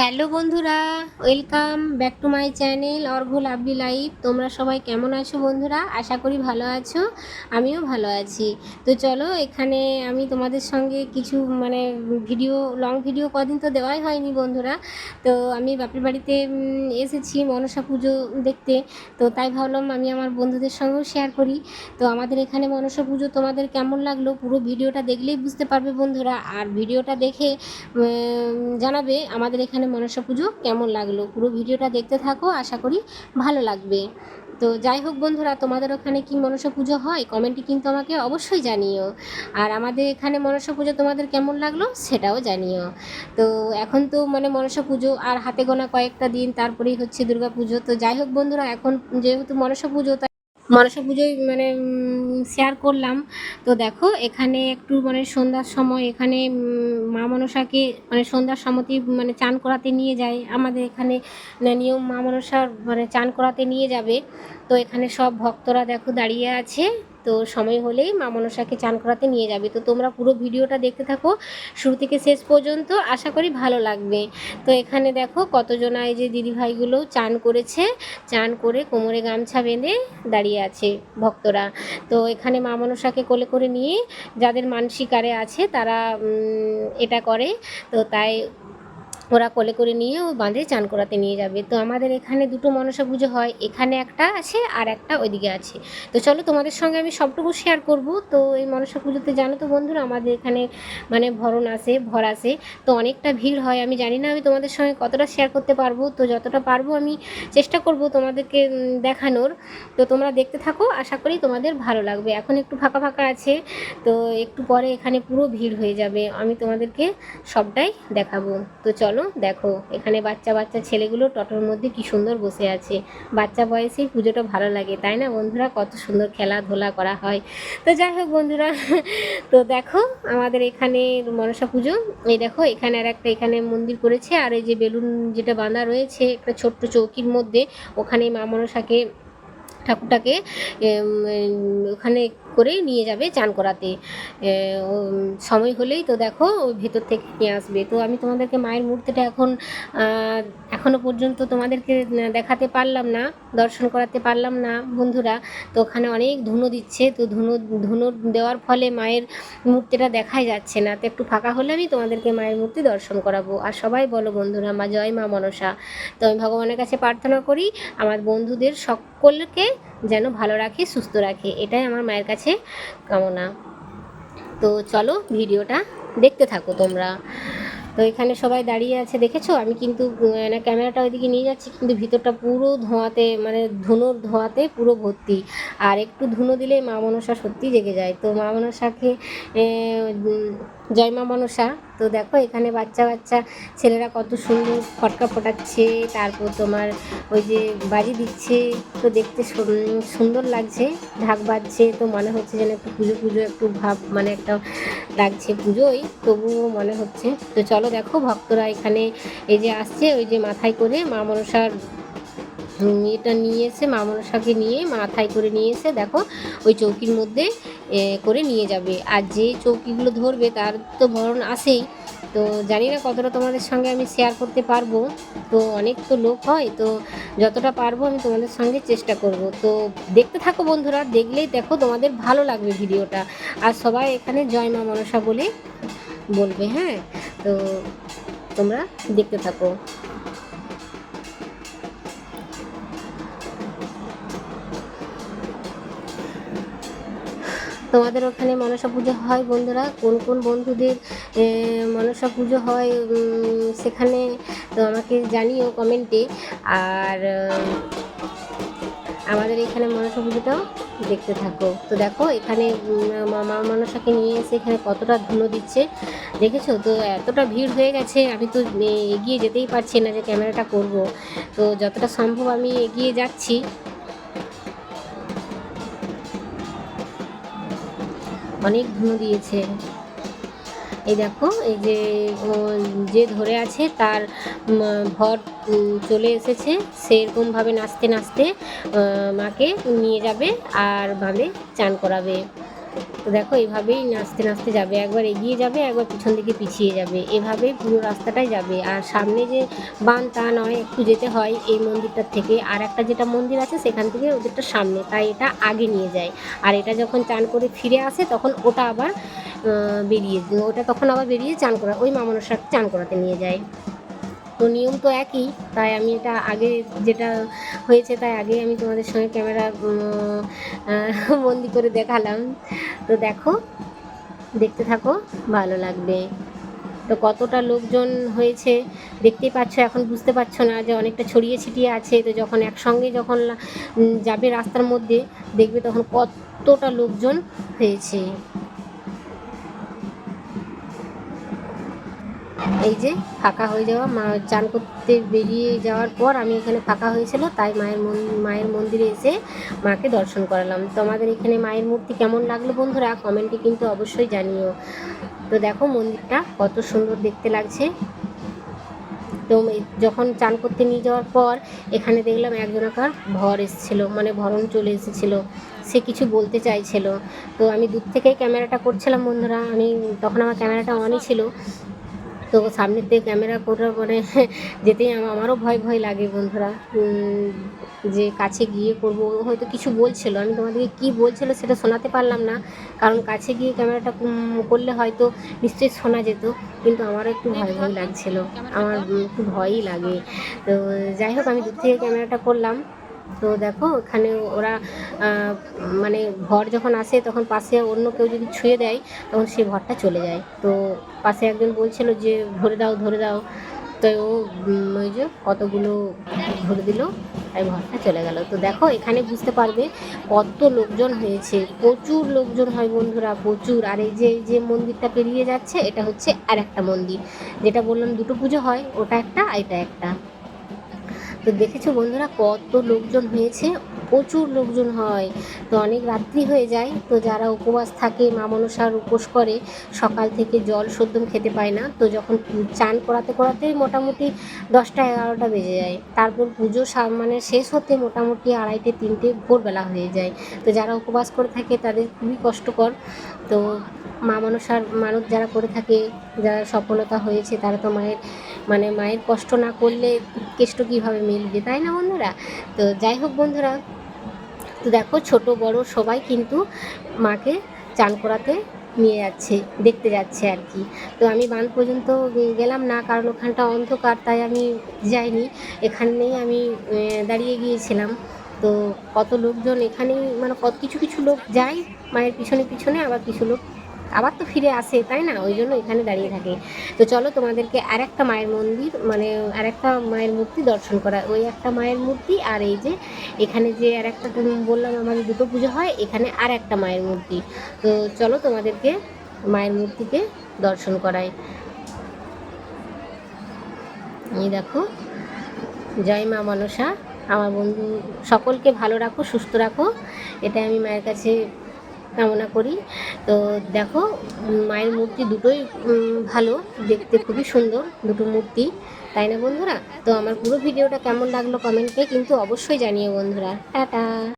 Hello বন্ধুরা, welcome back to my channel Argha lovely life. তোমরা সবাই কেমন আছো বন্ধুরা? আশা করি ভালো আছো, আমিও ভালো আছি। তো চলো, এখানে আমি তোমাদের সঙ্গে কিছু মানে ভিডিও লং ভিডিও কদিন তো দেওয়াই হয়নি বন্ধুরা। তো আমি বাপের বাড়িতে এসেছি মনসা পুজো দেখতে। তো তাই ভাবলাম আমি আমার বন্ধুদের সঙ্গেও শেয়ার করি। তো আমাদের এখানে মনসা পুজো তোমাদের কেমন লাগল? পুরো ভিডিওটা দেখলেই বুঝতে পারবে বন্ধুরা। আর ভিডিওটা দেখে জানাবে আমাদের এখানে মনসা পুজো কেমন লাগল? পুরো ভিডিওটা দেখতে থাকো, আশা করি ভালো লাগবে। তো যাই হোক বন্ধুরা, তোমাদের ওখানে কি মনসা পুজো হয়? কমেন্টে কিন্তু আমাকে অবশ্যই জানিও। আর আমাদের এখানে মনসা পুজো তোমাদের কেমন লাগল সেটাও জানিও। তো এখন তো মানে মনসা পুজো আর হাতে গোনা কয়েকটা দিন, তারপরেই হচ্ছে দুর্গা পুজো। তো যাই হোক বন্ধুরা, এখন যেহেতু মনসা পুজো মনসা পুজোয় মানে শেয়ার করলাম। তো দেখো, এখানে একটু মানে সন্ধ্যার সময় এখানে মা মনসাকে মানে সন্ধ্যার সময়তে মানে চান করাতে নিয়ে যায়। আমাদের এখানে নিয়ম মা মনসার মানে চান করাতে নিয়ে যাবে। তো এখানে সব ভক্তরা দেখো দাঁড়িয়ে আছে। তো সময় হলেই মা মনসাকে চান করাতে নিয়ে যাবে। তো তোমরা পুরো ভিডিওটা দেখতে থাকো, শুরু থেকে শেষ পর্যন্ত আশা করি ভালো লাগবে। তো এখানে দেখো কতজন এই যে দিদিভাইগুলো চান করেছে, চান করে কোমরে গামছা বেঁধে দাঁড়িয়ে আছে ভক্তরা। তো এখানে মা মনসাকে কোলে করে নিয়ে যাদের মানসিকারে আছে তারা এটা করে। তো তাই ওরা কোলে করে নিয়ে ও বাঁধে চান করাতে নিয়ে যাবে। তো আমাদের এখানে দুটো মনসা পুজো হয়, এখানে একটা আছে আর একটা ওইদিকে আছে। তো চলো তোমাদের সঙ্গে আমি সবটুকু শেয়ার করব। তো এই মনসা পুজোতে জানো তো বন্ধুরা, আমাদের এখানে মানে ভরণ আসে, ভর আসে। তো অনেকটা ভিড় হয়, আমি জানি না আমি তোমাদের সঙ্গে কতটা শেয়ার করতে পারব। তো যতটা পারব আমি চেষ্টা করব তোমাদেরকে দেখানোর। তো তোমরা দেখতে থাকো, আশা করি তোমাদের ভালো লাগবে। এখন একটু ফাঁকা ফাঁকা আছে, তো একটু পরে এখানে পুরো ভিড় হয়ে যাবে। আমি তোমাদেরকে সবটাই দেখাবো। তো চলো দেখো, এখানে বাচ্চা বাচ্চা ছেলেগুলো টটোর মধ্যে কি সুন্দর বসে আছে। বাচ্চা বয়সেই পুজোটা ভালো লাগে, তাই না বন্ধুরা? কত সুন্দর খেলাধুলা করা হয়। তো যাই হোক বন্ধুরা, তো দেখো আমাদের এখানে মনসা পুজো। এই দেখো, এখানে আর একটা এখানে মন্দির করেছে আর এই যে বেলুন যেটা বাঁধা রয়েছে, একটা ছোট্ট চৌকির মধ্যে, ওখানে মা মনসাকে, ঠাকুরটাকে ওখানে করে নিয়ে যাবে চান করাতে। সময় হলেই তো দেখো ভেতর থেকে নিয়ে আসবে। তো আমি তোমাদেরকে মায়ের মূর্তিটা এখন আহ, এখনও পর্যন্ত তোমাদেরকে দেখাতে পারলাম না দর্শন করাতে পারলাম না বন্ধুরা। তো ওখানে অনেক ধুনো দিচ্ছে তো ধুনো ধুনো দেওয়ার ফলে মায়ের মূর্তিটা দেখাই যাচ্ছে না। তো একটু ফাঁকা হলে আমি তোমাদেরকে মায়ের মূর্তি দর্শন করাবো। আর সবাই বলো বন্ধুরা মা জয় মা মনসা। তো আমি ভগবানের কাছে প্রার্থনা করি আমার বন্ধুদের সকলকে যেন ভালো রাখে সুস্থ রাখে। এটাই আমার মায়ের কাছে কামনা। তো চলো ভিডিওটা দেখতে থাকো তোমরা। তো এখানে সবাই দাঁড়িয়ে আছে, দেখেছ? আমি কিন্তু ক্যামেরাটা ওইদিকে নিয়ে যাচ্ছি, কিন্তু ভিতরটা পুরো ধোঁয়াতে মানে ধুনোর ধোঁয়াতে পুরো ভর্তি। আর একটু ধুনো দিলে মা মনসা সত্যি জেগে যায়। তো মা মনসাকে এ, উম, জয় মা মনসা। তো দেখো এখানে বাচ্চা বাচ্চা ছেলেরা কত সুন্দর ফটকা ফোটাচ্ছে তারপর তোমার ওই যে বাজি দিচ্ছে তো দেখতে সুন্দর লাগছে ঢাক বাজছে তো মনে হচ্ছে যেন একটু পুজো পুজো একটু ভাব মানে একটা লাগছে পুজোই তবুও মনে হচ্ছে। তো চলো দেখো ভক্তরা এখানে এই যে আসছে ওই যে মাথায় করে মা মনসার এটা নিয়ে এসে মা মনসাকে নিয়ে মাথায় করে নিয়ে এসে দেখো ওই চৌকির মধ্যে করে নিয়ে যাবে। আর যে চৌকিগুলো ধরবে তার তো ভরণ আসেই তো জানি না কতটা তোমাদের সঙ্গে আমি শেয়ার করতে পারব। তো অনেক তো লোক হয়, তো যতটা পারব আমি তোমাদের সঙ্গে চেষ্টা করব। তো দেখতে থাকো বন্ধুরা, দেখলেই দেখো তোমাদের ভালো লাগবে ভিডিওটা। আর সবাই এখানে জয় মা মনসা বলে বলবে হ্যাঁ? তো তোমরা দেখতে থাকো। তোমাদের ওখানে মনসা পুজো হয় বন্ধুরা? কোন কোন বন্ধুদের মনসা পুজো হয় সেখানে তো আমাকে জানিও কমেন্টে। আর আমাদের এখানে মনসা পুজোটাও দেখতে থাকো। তো দেখো, এখানে মা মনসাকে নিয়ে এসে এখানে কতটা ধুনো দিচ্ছে। দেখেছ? তো এতটা ভিড় হয়ে গেছে, আমি তো এগিয়ে যেতেই পারছি না যে ক্যামেরাটা করব। তো যতটা সম্ভব আমি এগিয়ে যাচ্ছি। অনেক ধুনো দিয়েছে। এই দেখো, এই যে যে ধরে আছে তার ভর চলে এসেছে। সেরকমভাবে নাচতে নাচতে মাকে নিয়ে যাবে আর ভাবে চান করাবে। তো দেখো এইভাবেই নাচতে নাচতে যাবে, একবার এগিয়ে যাবে, একবার পিছন দিকে পিছিয়ে যাবে। এভাবে পুরো রাস্তাটাই যাবে। আর সামনে যে বান তা নয়, একটু যেতে হয় এই মন্দিরটার থেকে। আর একটা যেটা মন্দির আছে, সেখান থেকে ওদেরটা সামনে, তাই এটা আগে নিয়ে যায়। আর এটা যখন চান করে ফিরে আসে, তখন ওটা আবার বেরিয়ে, ওটা তখন আবার বেরিয়ে চান করা, ওই মামনসার চান করাতে নিয়ে যায়। তো নিয়ম তো একই, তাই আমি এটা আগে যেটা হয়েছে তাই আগে আমি তোমাদের সঙ্গে ক্যামেরা বন্দি করে দেখালাম। তো দেখো, দেখতে থাকো, ভালো লাগবে। তো কতটা লোকজন হয়েছে, দেখতেই পাচ্ছ, এখন বুঝতে পারছ না যে অনেকটা ছড়িয়ে ছিটিয়ে আছে। তো যখন একসঙ্গে যখন যাবে রাস্তার মধ্যে, দেখবে তখন কতটা লোকজন হয়েছে। এই যে ফাঁকা হয়ে যাওয়া, মা চান করতে বেরিয়ে যাওয়ার পর আমি এখানে ফাঁকা হয়েছিল, তাই মায়ের মায়ের মন্দিরে এসে মাকে দর্শন করালাম। তোমাদের এখানে মায়ের মূর্তি কেমন লাগল বন্ধুরা কমেন্টে কিন্তু অবশ্যই জানিও। তো দেখো মন্দিরটা কত সুন্দর দেখতে লাগছে। তো যখন চান করতে নিয়ে যাওয়ার পর এখানে দেখলাম একজনকার ভর এসেছিল মানে ভরণ চলে এসেছিল, সে কিছু বলতে চাইছিল। তো আমি দূর থেকেই ক্যামেরাটা করছিলাম বন্ধুরা, আমি, তখন আমার ক্যামেরাটা অনই ছিল। তো সামনের দিকে ক্যামেরা করার পরে যেতেই আমা- আমারও ভয় ভয় লাগে বন্ধুরা। যে কাছে গিয়ে করব। হয়তো কিছু বলছিল। আমি তোমাদেরকে কি বলছিল সেটা শোনাতে পারলাম না। কারণ কাছে গিয়ে ক্যামেরাটা করলে হয়তো নিশ্চয়ই শোনা যেত। কিন্তু আমারও একটু ভয় ভয় লাগছিল। আমার একটু ভয়ই লাগে। তো যাই হোক, আমি দূর থেকে ক্যামেরাটা করলাম। তো দেখো ওখানে ওরা মানে ভর যখন আসে, তখন পাশে অন্য কেউ যদি ছুঁয়ে দেয়, তখন সেই ভরটা চলে যায়। তো পাশে একজন বলছিল যে, ধরে দাও ধরে দাও। তো ও ওই যে কতগুলো ধরে দিল, তাই ভরটা চলে গেল। তো দেখো, এখানে বুঝতে পারবে কত লোকজন হয়েছে। প্রচুর লোকজন হয় বন্ধুরা, প্রচুর। আর এই যে যে মন্দিরটা পেরিয়ে যাচ্ছে, এটা হচ্ছে আর একটা মন্দির। যেটা বললাম, দুটো পুজো হয়, ওটা একটা আর এটা একটা। তো দেখেছ বন্ধুরা, কত লোকজন হয়েছে? প্রচুর লোকজন হয়। তো অনেক রাত্রি হয়ে যায়, তো যারা উপবাস থাকে, মা মনসার উপোস করে, সকাল থেকে জল সদ্যম খেতে পায় না। তো যখন চান করাতে করাতেই মোটামুটি দশটা, এগারোটা বেজে যায়। তারপর পুজো মানে শেষ হতে মোটামুটি আড়াইটে, তিনটে, ভোরবেলা হয়ে যায়। তো যারা উপবাস করে থাকে, তাদের খুবই কষ্টকর। তো মা মনসার মানত যারা করে থাকে, যারা সফলতা হয়েছে, তারা তো মায়ের মানে মায়ের কষ্ট না করলে কেষ্ট কীভাবে মিলবে, তাই না বন্ধুরা? তো যাই হোক বন্ধুরা, তো দেখো ছোট বড় সবাই কিন্তু মাকে চান করাতে নিয়ে যাচ্ছে, দেখতে যাচ্ছে আর কি। তো আমি বান পর্যন্ত গেলাম না, কারণ ওখানটা অন্ধকার, তাই আমি যাইনি। এখানেই আমি দাঁড়িয়ে গিয়েছিলাম। তো কত লোকজন এখানেই মানে কত, কিছু কিছু লোক যায়, মায়ের পিছনে পিছনে, আবার কিছু লোক আবার তো ফিরে আসে, তাই না? ওই জন্য এখানে দাঁড়িয়ে থাকে। তো চলো তোমাদেরকে আর একটা মায়ের মন্দির মানে আর একটা মায়ের মূর্তি দর্শন করা ওই একটা মায়ের মূর্তি আর এই যে এখানে যে আর একটা বললাম আমাদের দুটো পুজো হয়, এখানে আর একটা মায়ের মূর্তি। তো চলো তোমাদেরকে মায়ের মূর্তিকে দর্শন করাই। এই দেখো। জয় মা মনসা। আমার বন্ধু, সকলকে ভালো রাখো, সুস্থ রাখো। এটা আমি মায়ের কাছে কামনা করি। তো দেখো মায়ের মূর্তি দুটোই ভালো, দেখতে খুবই সুন্দর, দুটো মূর্তি, তাই না বন্ধুরা? তো আমার পুরো ভিডিওটা কেমন লাগল কমেন্টে কিন্তু অবশ্যই জানিও বন্ধুরা। টাটা!